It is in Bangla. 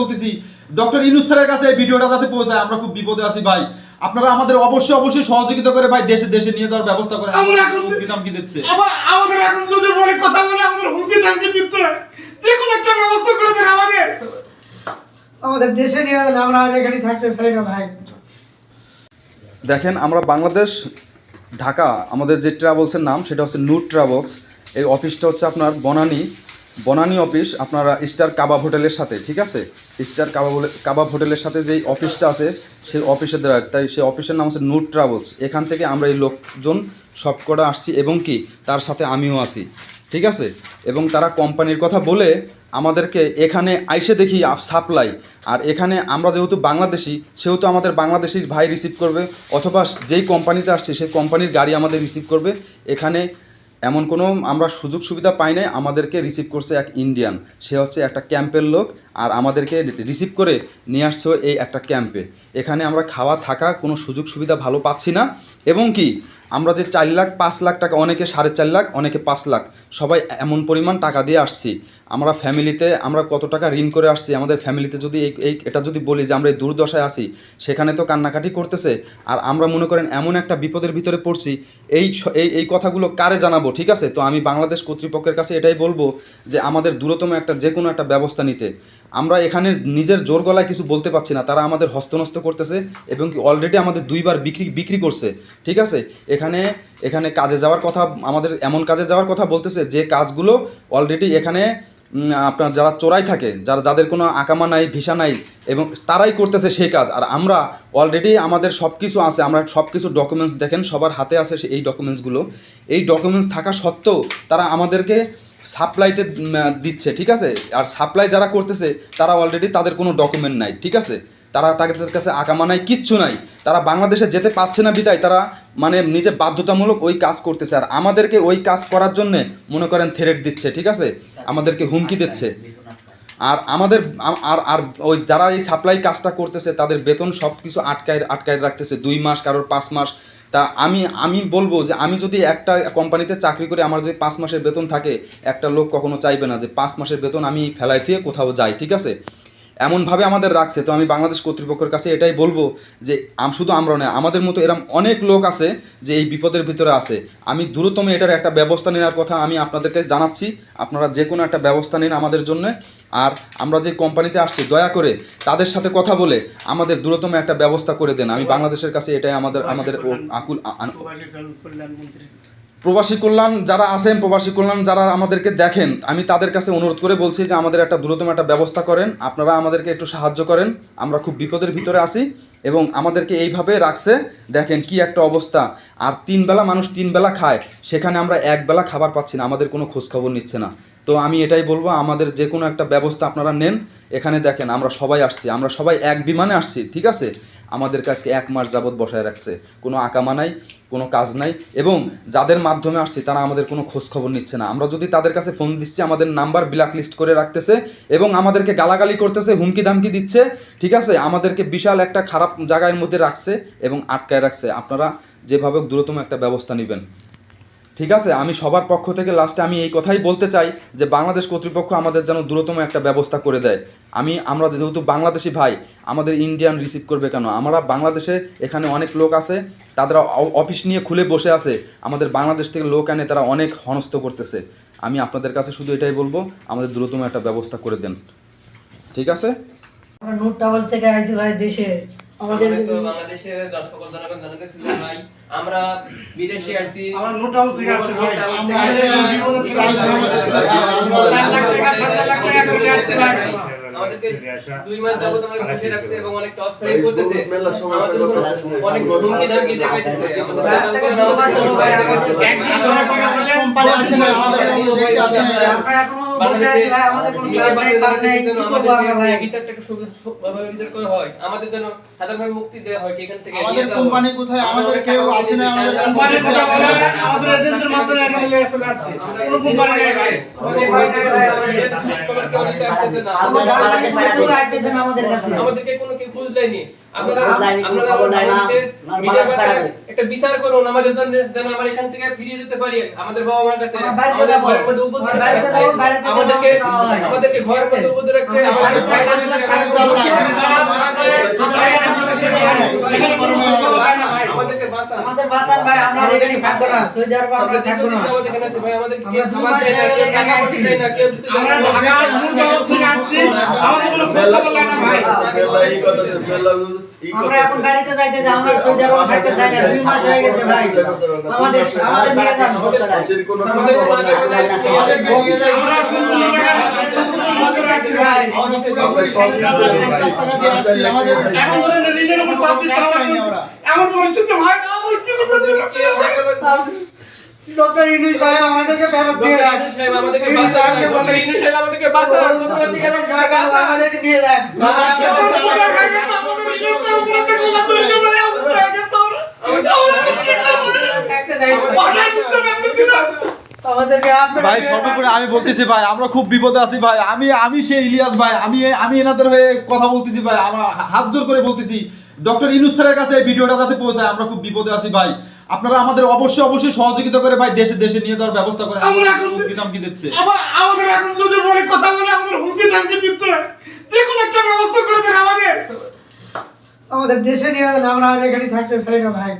বলতেছি ডক্টর ইনুস স্যারের কাছে এই ভিডিওটা যাতে পৌঁছায় আমরা খুব বিপদে আছি ভাই। আপনারা আমাদের অবশ্যই অবশ্যই সহযোগিতা করে ভাই দেশে দেশে নিয়ে যাওয়ার ব্যবস্থা করে। আমরা এখন- কি নাম কি দিচ্ছে আমাদের এখন যদি বলে কথা বলে আমাদের হুমকি ধামকি দিচ্ছে যে কোনো একটা ব্যবস্থা করে দেন আমাদের। আমাদের দেশে নিয়ে গেলে আমরা আর এখানে থাকতে চাই না ভাই। দেখেন আমরা বাংলাদেশ ঢাকা আমাদের যে ট্রাভেলসের নাম সেটা হচ্ছে নূর ট্রাভেলস এই অফিসটা হচ্ছে আপনার বনানী বনানী অফিস, আপনারা স্টার কাবাব হোটেলের সাথে, ঠিক আছে? স্টার কাবাব কাবাব হোটেলের সাথে যেই অফিসটা আছে, সেই অফিসের দ্বারা তাই সেই অফিসের নাম হচ্ছে নূর ট্রাভেলস। এখান থেকে আমরা এই লোকজন সবকটা আসছি এবং কি, তার সাথে আমিও আছি, ঠিক আছে? এবং তারা কোম্পানির কথা বলে আমাদেরকে এখানে আইসে দেখি সাপ্লাই। আর এখানে আমরা যেহেতু বাংলাদেশি, সেহেতু আমাদের বাংলাদেশির ভাই রিসিভ করবে, অথবা যেই কোম্পানিতে আসছে, সেই কোম্পানির গাড়ি আমাদের রিসিভ করবে। এখানে এমন কোনো আমরা সুযোগ সুবিধা পাই নাই, আমাদেরকে রিসিভ করছে এক ইন্ডিয়ান সে হচ্ছে একটা ক্যাম্পের লোক আর আমাদেরকে রিসিভ করে নিয়ে আসছে এই একটা ক্যাম্পে। এখানে আমরা খাওয়া থাকা কোনো সুযোগ সুবিধা ভালো পাচ্ছি না। এবং কি? আমরা যে চার লাখ, পাঁচ লাখ টাকা, অনেকে সাড়ে চার লাখ, অনেকে পাঁচ লাখ, সবাই এমন পরিমাণ টাকা দিয়ে আসছি। আমরা ফ্যামিলিতে, আমরা কত টাকা ঋণ করে আসছি? আমাদের ফ্যামিলিতে যদি এই এটা যদি বলি যে আমরা এই দুর্দশায় আছি, সেখানে তো কান্নাকাটি করতেছে। আর আমরা মনে করেন এমন একটা বিপদের ভিতরে পড়ছি, এই এই কথাগুলো কারে জানাব, ঠিক আছে? তো আমি বাংলাদেশ কর্তৃপক্ষের কাছে এটাই বলব যে আমাদের দূরতম একটা যে কোনো একটা ব্যবস্থা নিতে। আমরা এখানে নিজের জোর গলায় কিছু বলতে পারছি না। তারা আমাদের হস্তনস্ত করতেছে এবং কি অলরেডি আমাদের দুইবার বিক্রি বিক্রি করছে। ঠিক আছে? এখানে এখানে কাজে যাওয়ার কথা, আমাদের এমন কাজে যাওয়ার কথা বলতেছে যে কাজগুলো অলরেডি এখানে আপনার যারা চোরাই থাকে, যারা, যাদের কোনো আকামা নাই, ভিসা নাই, এবং তারাই করতেছে সেই কাজ। আর আমরা অলরেডি আমাদের সব কিছু আছে, আমরা সব কিছু ডকুমেন্টস দেখেন, সবার হাতে আছে এই ডকুমেন্টসগুলো এই ডকুমেন্টস থাকা সত্ত্বেও তারা আমাদেরকে সাপ্লাইতে দিচ্ছে, ঠিক আছে? আর সাপ্লাই যারা করতেছে, তারা অলরেডি তাদের কোনো ডকুমেন্ট নাই, ঠিক আছে? তারা তাদের কাছে আকামা নাই কিচ্ছু নাই। তারা বাংলাদেশে যেতে পারছে না বিদায়, তারা মানে নিজে বাধ্যতামূলক ওই কাজ করতেছে। আর আমাদেরকে ওই কাজ করার জন্যে মনে করেন থ্রেট দিচ্ছে, ঠিক আছে? আমাদেরকে হুমকি দিচ্ছে। আর আমাদের, আম- আর আর ওই যারা এই সাপ্লাই কাজটা করতেছে, তাদের বেতন সব কিছু আটকায় আটকায় রাখতেছে। দুই মাস, কারোর পাঁচ মাস। তা আমি আমি বলব যে আমি যদি একটা কোম্পানিতে চাকরি করে আমার যদি পাঁচ মাসের বেতন থাকে, একটা লোক কখনো চাইবে না যে পাঁচ মাসের বেতন আমি ফেলাই দিয়ে কোথাও যাই, ঠিক আছে? এমনভাবে আমাদের রাখছে। তো আমি বাংলাদেশ কর্তৃপক্ষের কাছে এটাই বলব যে শুধু আমরা নয়, আমাদের মতো এরম অনেক লোক আছে যে এই বিপদের ভিতরে আছে। আমি দ্রুততম এটার একটা ব্যবস্থা নেওয়ার কথা আমি আপনাদেরকে জানাচ্ছি। আপনারা যে কোনো একটা ব্যবস্থা নিন আমাদের জন্য। আর আমরা যে কোম্পানিতে আসছি, দয়া করে তাদের সাথে কথা বলে আমাদের দ্রুততম একটা ব্যবস্থা করে দেন। আমি বাংলাদেশের কাছে এটাই আমাদের আমাদের আকুল প্রবাসী কল্যাণ যারা আছেন, প্রবাসী কল্যাণ যারা আমাদেরকে দেখেন, আমি তাদের কাছে অনুরোধ করে বলছি যে আমাদের একটা দ্রুততম একটা ব্যবস্থা করেন। আপনারা আমাদেরকে একটু সাহায্য করেন। আমরা খুব বিপদের ভিতরে আছি এবং আমাদেরকে এইভাবে রাখছে। দেখেন কি একটা অবস্থা। আর তিন বেলা মানুষ তিন বেলা খায়, সেখানে আমরা এক বেলা খাবার পাচ্ছি না, আমাদের কোনো খোঁজখবর নিচ্ছে না। তো আমি এটাই বলব, আমাদের যে কোনো একটা ব্যবস্থা আপনারা নেন। এখানে দেখেন, আমরা সবাই আসছি, আমরা সবাই এক বিমানে আসছি, ঠিক আছে? আমাদের কাছে এক মাস যাবৎ বসায় রাখছে। কোনো আকামা নাই, কোনো কাজ নাই এবং যাদের মাধ্যমে আসছে তারা আমাদের কোনো খোঁজ খবর নিচ্ছে না। আমরা যদি তাদের কাছে ফোন দিচ্ছি, আমাদের নাম্বার ব্ল্যাক লিস্ট করে রাখতেছে এবং আমাদেরকে গালাগালি করতেছে, হুমকি ধামকি দিচ্ছে, ঠিক আছে? আমাদেরকে বিশাল একটা খারাপ জায়গার মধ্যে রাখছে এবং আটকায় রাখছে। আপনারা যেভাবে দ্রুততম একটা ব্যবস্থা নেবেন। ঠিক আছে? আমি সবার পক্ষ থেকে লাস্টে আমি এই কথাই বলতে চাই যে বাংলাদেশ কর্তৃপক্ষ আমাদের যেন দ্রুততম একটা ব্যবস্থা করে দেয়। আমি, আমরা যেহেতু বাংলাদেশি ভাই, আমাদের ইন্ডিয়ান রিসিভ করবে কেন? আমরা বাংলাদেশে এখানে অনেক লোক আছে অ- অফিস নিয়ে খুলে বসে আছে। আমাদের বাংলাদেশ থেকে লোক আনে তারা অনেক হনস্থ করতেছে। আমি আপনাদের কাছে শুধু এটাই বলব, আমাদের দ্রুততম একটা ব্যবস্থা করে দেন। ঠিক আছে? নূর টাওয়ার থেকে আইছি ভাই দেশে। আমাদের তো বাংলাদেশের দর্শক জনগণ জানাতেছিল ভাই। আমরা বিদেশে আসছি। আমরা নোটাল থেকে আসছি ভাই। আমরা থেকে আসছি। আমরা আমাদেরকে দুই মাস যাবত বসে রাখছে এবং অনেক টস ফ্রাই করতেছে। আমাদের অনেক হুমকি ধামকি দেখাইতেছে। একদিন ধরে টাকা চাইলে কোম্পানি আসে না আমাদের দেখতে আসে না। আমাদের একটু বিচার করা হয় আমাদের যেন সাধারণভাবে মুক্তি দেওয়া হয় এখান থেকে আমাদের কোম্পানি কোথায়? আমাদের কেউ আসে না আমাদের কোম্পানির কথা বলে আমাদের এজেন্সির মাধ্যমে এখানে নিয়ে আসলে আসছি। কোনো কোম্পানি নেই ভাই। কোনো কোম্পানি নেই ভাই। আমাদের। খবর কেউ নিতে আসতেছে না। আমাদের আমাদেরকে কোনো কেউ আসতেছে না আমাদের কাছে আমাদেরকে কোনো কেউ খোঁজ দেয়নি আপনারা খোঁজ দেয়নি, কোনো আপনারা খবর নেয় না। আমাদেরকে না, মিডিয়া বাংলাদেশ বার্তায় পাঠাবে। একটা বিচার করুন। আমাদের জন্য যেন আমরা এখান থেকে ফিরে যেতে পারি। আমাদের বাবা মার কাছে আমাদের। আমরা আমাদেরকে হয়। আমাদেরকে ঘরের মধ্যে রাখছে আমাদের। আমাদেরকে বাঁচান আমাদের বাসার ভাই আমরা এখানে থাকব না সৌদি আরবে আমরা আমরা থাকব না যাবত এখানে আছি ভাই আমাদের আমরা খাবার মাস হয়ে টাকা এখানে দেয় না কেউ কিছু আমরা ঢাকা নূর থেকে আসছি আমাদের কোনো খবর না ভাই আমরা এখন গাড়িতে যাইতেছি আমরা সৌদি আরবে থাকতে চাই না দুই মাস হয়ে গেছে ভাই। আমাদের আমাদের নিয়ে যান। আমাদেরকে নিয়ে যান। আমরা শুনব না আমাদের রাখছি ভাই আমরা পুরোপুরি সাড়ে চার লাখ পাঁচ লাখ টাকা দিয়ে আসছি। আমাদের এখন ধরেন ঋণের উপর চাপ দিতে হবে এমন পরিস্থিতি ভাই আমার কিছু করতে পারছি না ডক্টর ইনুই ভাই আমাদেরকে ফেরত দিয়ে ডক্টর যান। ইউনূস সাহেব আমাদেরকে বাঁচান। ডক্টর আমাদেরকে বাঁচান। আমাদেরকে নিয়ে যান। ভাই সর্বোপরি আমি বলতেছি ভাই আমরা খুব বিপদে আছি ভাই। আমি আমি সেই ইলিয়াস ভাই আমি আমি এনাদের হয়ে কথা বলতেছি ভাই। আমার হাত জোর করে বলতেছি ডক্টর ইনুস স্যারের কাছে এই ভিডিওটা যাতে পৌঁছায় আমরা খুব বিপদে আছি ভাই। আপনারা আমাদের অবশ্যই অবশ্যই সহযোগিতা করে ভাই দেশে দেশে নিয়ে যাওয়ার ব্যবস্থা করে আমরা এখন- হুমকি দিচ্ছে। আবার আমাদের এখন যদি বলে কথা বলে আমাদের হুমকি ধামকি দিচ্ছে যে কোনো একটা ব্যবস্থা করে দেন আমাদের। আমাদের দেশে নিয়ে আমরা আর এখানে থাকতে চাই না ভাই।